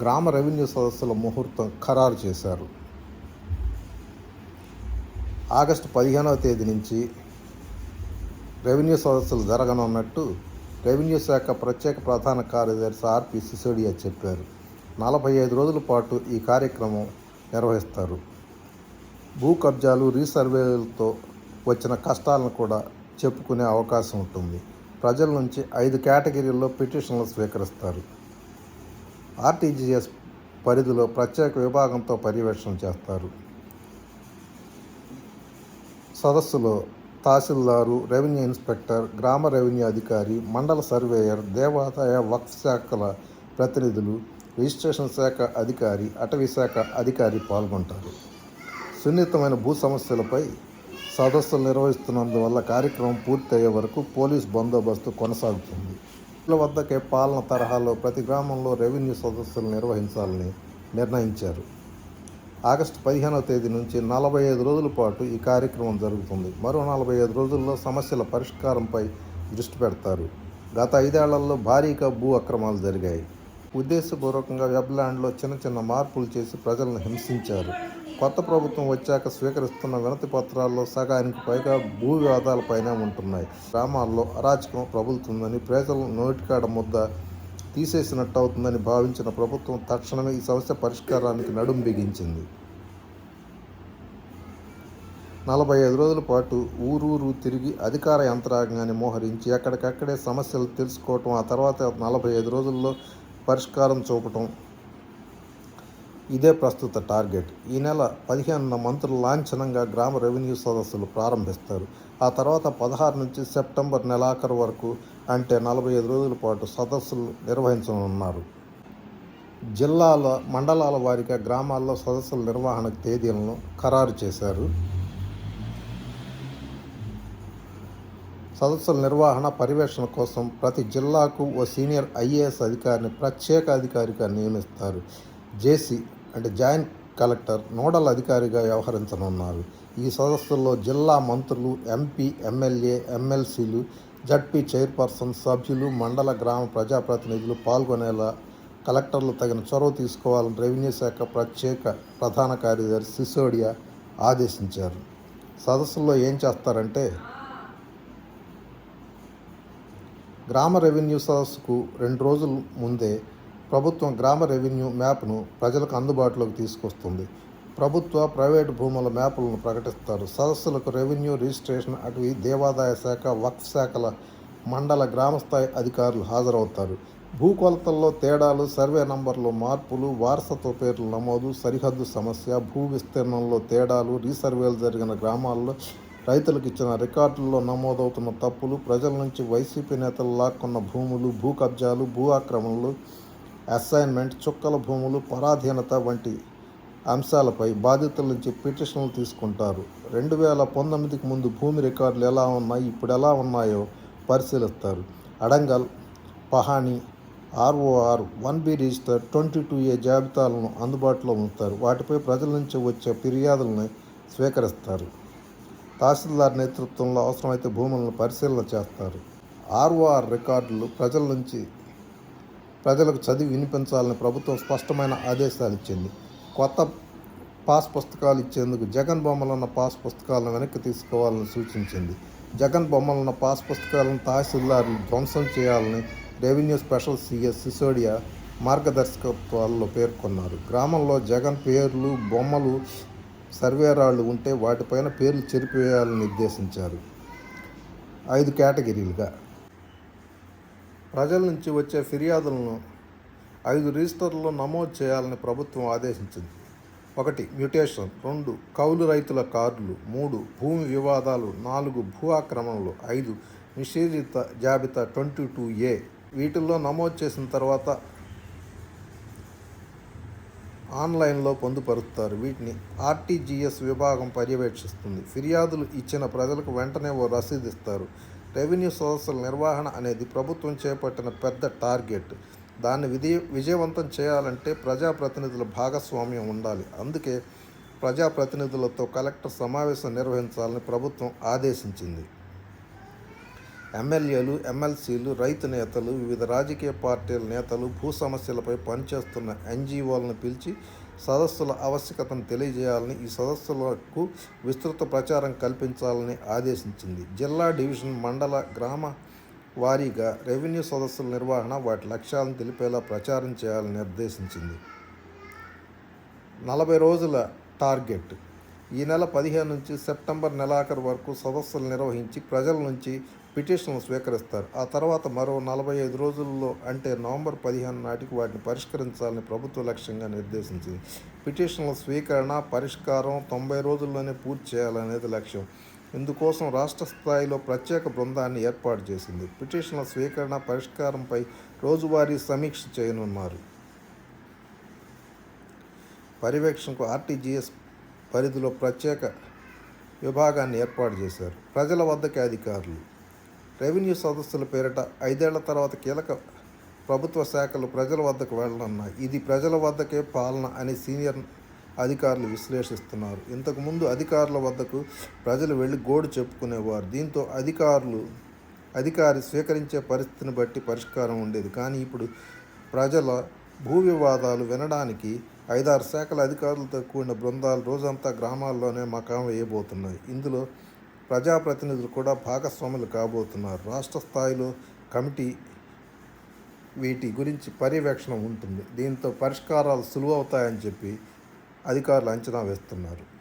గ్రామ రెవెన్యూ సదస్సుల ముహూర్తం ఖరారు చేశారు. ఆగస్టు పదిహేనవ తేదీ నుంచి రెవెన్యూ సదస్సులు జరగనున్నట్టు రెవెన్యూ శాఖ ప్రత్యేక ప్రధాన కార్యదర్శి ఆర్పి సిసోడియా చెప్పారు. నలభై ఐదు రోజుల పాటు ఈ కార్యక్రమం నిర్వహిస్తారు. భూ కబ్జాలు రీసర్వేలతో వచ్చిన కష్టాలను కూడా చెప్పుకునే అవకాశం ఉంటుంది. ప్రజల నుంచి ఐదు కేటగిరీల్లో పిటిషన్లు స్వీకరిస్తారు. ఆర్టీజీఎస్ పరిధిలో ప్రత్యేక విభాగంతో పర్యవేక్షణ చేస్తారు. సదస్సులో తహసీల్దారు రెవెన్యూ ఇన్స్పెక్టర్ గ్రామ రెవెన్యూ అధికారి మండల సర్వేయర్ దేవాదాయ వక్ఫ్ శాఖల ప్రతినిధులు రిజిస్ట్రేషన్ శాఖ అధికారి అటవీ శాఖ అధికారి పాల్గొంటారు. సున్నితమైన భూ సమస్యలపై సదస్సులు నిర్వహిస్తున్నందువల్ల కార్యక్రమం పూర్తయ్యే వరకు పోలీస్ బందోబస్తు కొనసాగుతుంది. వద్దకే పాలన తరహాలో ప్రతి గ్రామంలో రెవెన్యూ సదస్సులు నిర్వహించాలని నిర్ణయించారు. ఆగస్టు పదిహేనవ తేదీ నుంచి నలభై ఐదు రోజుల పాటు ఈ కార్యక్రమం జరుగుతుంది. మరో నలభై ఐదు రోజుల్లో సమస్యల పరిష్కారంపై దృష్టి పెడతారు. గత ఐదేళ్ళలో భారీగా భూ అక్రమాలు జరిగాయి. ఉద్దేశపూర్వకంగా వెబ్లాండ్లో చిన్న చిన్న మార్పులు చేసి ప్రజలను హింసించారు. కొత్త ప్రభుత్వం వచ్చాక స్వీకరిస్తున్న వినతి పత్రాల్లో సగానికి పైగా భూ వివాదాలపైనే ఉంటున్నాయి. గ్రామాల్లో అరాచకం ప్రబులుతుందని ప్రజలు నోటికాడ ముద్ద తీసేసినట్టు అవుతుందని భావించిన ప్రభుత్వం తక్షణమే ఈ సమస్య పరిష్కారానికి నడుం బిగించింది. నలభై ఐదు రోజుల పాటు ఊరూరు తిరిగి అధికార యంత్రాంగాన్ని మోహరించి ఎక్కడికక్కడే సమస్యలు తెలుసుకోవటం ఆ తర్వాత నలభై ఐదు రోజుల్లో పరిష్కారం చూపటం ఇదే ప్రస్తుత టార్గెట్. ఈ నెల పదిహేనున మంత్రులు లాంఛనంగా గ్రామ రెవెన్యూ సదస్సులు ప్రారంభిస్తారు. ఆ తర్వాత పదహారు నుంచి సెప్టెంబర్ నెలాఖరు వరకు అంటే నలభై ఐదు రోజుల పాటు సదస్సులు నిర్వహించనున్నారు. జిల్లాల మండలాల వారీగా గ్రామాల్లో సదస్సుల నిర్వహణ తేదీలను ఖరారు చేశారు. సదస్సుల నిర్వహణ పర్యవేక్షణ కోసం ప్రతి జిల్లాకు ఓ సీనియర్ ఐఏఎస్ అధికారిని ప్రత్యేక అధికారిగా నియమిస్తారు. జేసీ అంటే జాయింట్ కలెక్టర్ నోడల్ అధికారిగా వ్యవహరించనున్నారు. ఈ సదస్సుల్లో జిల్లా మంత్రులు ఎంపీ ఎమ్మెల్యే ఎమ్మెల్సీలు జడ్పీ చైర్పర్సన్ సభ్యులు మండల గ్రామ ప్రజాప్రతినిధులు పాల్గొనేలా కలెక్టర్లు తగిన చొరవ తీసుకోవాలని రెవెన్యూ శాఖ ప్రత్యేక ప్రధాన కార్యదర్శి సిసోడియా ఆదేశించారు. సదస్సుల్లో ఏం చేస్తారంటే గ్రామ రెవెన్యూ సదస్సుకు రెండు రోజుల ముందే ప్రభుత్వం గ్రామ రెవెన్యూ మ్యాప్ను ప్రజలకు అందుబాటులోకి తీసుకొస్తుంది. ప్రభుత్వ ప్రైవేటు భూముల మ్యాపులను ప్రకటిస్తారు. సదస్సులకు రెవెన్యూ రిజిస్ట్రేషన్ అటవీ దేవాదాయ శాఖ వక్ఫ్ శాఖల మండల గ్రామస్థాయి అధికారులు హాజరవుతారు. భూ కొలతల్లో తేడాలు సర్వే నంబర్లో మార్పులు వారసత్వ పేర్ల నమోదు సరిహద్దు సమస్య భూ విస్తీర్ణంలో తేడాలు రీసర్వేలు జరిగిన గ్రామాల్లో రైతులకు ఇచ్చిన రికార్డుల్లో నమోదవుతున్న తప్పులు ప్రజల నుంచి వైసీపీ నేతలు లాక్కున్న భూములు భూ కబ్జాలు భూ ఆక్రమణలు అసైన్మెంట్ చుక్కల భూములు పరాధీనత వంటి అంశాలపై బాధితుల నుంచి పిటిషన్లు తీసుకుంటారు. రెండు వేల పంతొమ్మిదికి ముందు భూమి రికార్డులు ఎలా ఉన్నాయి ఇప్పుడు ఎలా ఉన్నాయో పరిశీలిస్తారు. Adangal Pahani ROR one B register twenty two A జాబితాలను అందుబాటులో ఉంచుతారు. వాటిపై ప్రజల నుంచి వచ్చే ఫిర్యాదులను స్వీకరిస్తారు. తహసీల్దార్ నేతృత్వంలో అవసరమైతే భూములను పరిశీలన చేస్తారు. ఆర్ఓఆర్ రికార్డులు ప్రజల నుంచి ప్రజలకు చదివి వినిపించాలని ప్రభుత్వం స్పష్టమైన ఆదేశాలు ఇచ్చింది. కొత్త పాస్ పుస్తకాలు ఇచ్చేందుకు జగన్ బొమ్మలున్న పాస్ పుస్తకాలను వెనక్కి తీసుకోవాలని సూచించింది. జగన్ బొమ్మలున్న పాస్ పుస్తకాలను తహసీల్దారులు ధ్వంసం చేయాలని రెవెన్యూ స్పెషల్ సిఎస్ సిసోడియా మార్గదర్శకత్వాల్లో పేర్కొన్నారు. గ్రామంలో జగన్ పేర్లు బొమ్మలు సర్వేరాళ్ళు ఉంటే వాటిపైన పేర్లు చెరిపేయాలని నిర్దేశించారు. ఐదు కేటగిరీలుగా ప్రజల నుంచి వచ్చే ఫిర్యాదులను ఐదు రిజిస్టర్లలో నమోదు చేయాలని ప్రభుత్వం ఆదేశించింది. ఒకటి మ్యూటేషన్. రెండు కౌలు రైతుల కార్డులు. మూడు భూమి వివాదాలు. నాలుగు భూ ఆక్రమణలు. ఐదు నిషేధిత జాబితా ట్వంటీ టూ ఏ. వీటిల్లో నమోదు చేసిన తర్వాత ఆన్లైన్లో పొందుపరుస్తారు. వీటిని ఆర్టీజీఎస్ విభాగం పర్యవేక్షిస్తుంది. ఫిర్యాదులు ఇచ్చిన ప్రజలకు వెంటనే ఓ రసీదు ఇస్తారు. రెవెన్యూ సోర్సుల నిర్వహణ అనేది ప్రభుత్వం చేపట్టిన పెద్ద టార్గెట్. దాన్ని విజయ విజయవంతం చేయాలంటే ప్రజాప్రతినిధుల భాగస్వామ్యం ఉండాలి. అందుకే ప్రజాప్రతినిధులతో కలెక్టర్ సమావేశం నిర్వహించాలని ప్రభుత్వం ఆదేశించింది. ఎమ్మెల్యేలు ఎమ్మెల్సీలు రైతు నేతలు వివిధ రాజకీయ పార్టీల నేతలు భూ సమస్యలపై పనిచేస్తున్న ఎన్జీఓలను పిలిచి సదస్సుల ఆవశ్యకతను తెలియజేయాలని ఈ సదస్సులకు విస్తృత ప్రచారం కల్పించాలని ఆదేశించింది. జిల్లా డివిజన్ మండల గ్రామ వారీగా రెవెన్యూ సదస్సుల నిర్వహణ వాటి లక్ష్యాలను తెలిపేలా ప్రచారం చేయాలని నిర్దేశించింది. నలభై రోజుల టార్గెట్ ఈ నెల పదిహేను నుంచి సెప్టెంబర్ నెలాఖరు వరకు సదస్సులు నిర్వహించి ప్రజల నుంచి పిటిషన్లు స్వీకరిస్తారు. ఆ తర్వాత మరో నలభై ఐదు రోజుల్లో అంటే నవంబర్ పదిహేను నాటికి వాటిని పరిష్కరించాలని ప్రభుత్వ లక్ష్యంగా నిర్దేశించింది. పిటిషన్ల స్వీకరణ పరిష్కారం తొంభై రోజుల్లోనే పూర్తి చేయాలనేది లక్ష్యం. ఇందుకోసం రాష్ట్ర స్థాయిలో ప్రత్యేక బృందాన్ని ఏర్పాటు చేసింది. పిటిషన్ల స్వీకరణ పరిష్కారంపై రోజువారీ సమీక్ష చేయనున్నారు. పర్యవేక్షణకు ఆర్టీజీఎస్ పరిధిలో ప్రత్యేక విభాగాన్ని ఏర్పాటు చేశారు. ప్రజల వద్దకే అధికారులు. రెవెన్యూ సదస్సుల పేరిట ఐదేళ్ళ తర్వాత కీలక ప్రభుత్వ శాఖలు ప్రజల వద్దకు వెళ్ళనున్నాయి ఇది ప్రజల వద్దకే పాలన అని సీనియర్ అధికారులు విశ్లేషిస్తున్నారు. ఇంతకుముందు అధికారుల వద్దకు ప్రజలు వెళ్ళి గోడు చెప్పుకునేవారు. దీంతో అధికారులు అధికారి స్వీకరించే పరిస్థితిని బట్టి పరిష్కారం ఉండేది. కానీ ఇప్పుడు ప్రజల భూ వివాదాలు వినడానికి ఐదారు శాఖల అధికారులతో కూడిన బృందాలు రోజంతా గ్రామాల్లోనే మకాం వేయబోతున్నాయి. ఇందులో ప్రజాప్రతినిధులు కూడా భాగస్వాములు కాబోతున్నారు. రాష్ట్ర స్థాయిలో కమిటీ వీటి గురించి పర్యవేక్షణ ఉంటుంది. దీంతో పరిష్కారాలు సులువవుతాయని చెప్పి అధికారులు అంచనా వేస్తున్నారు.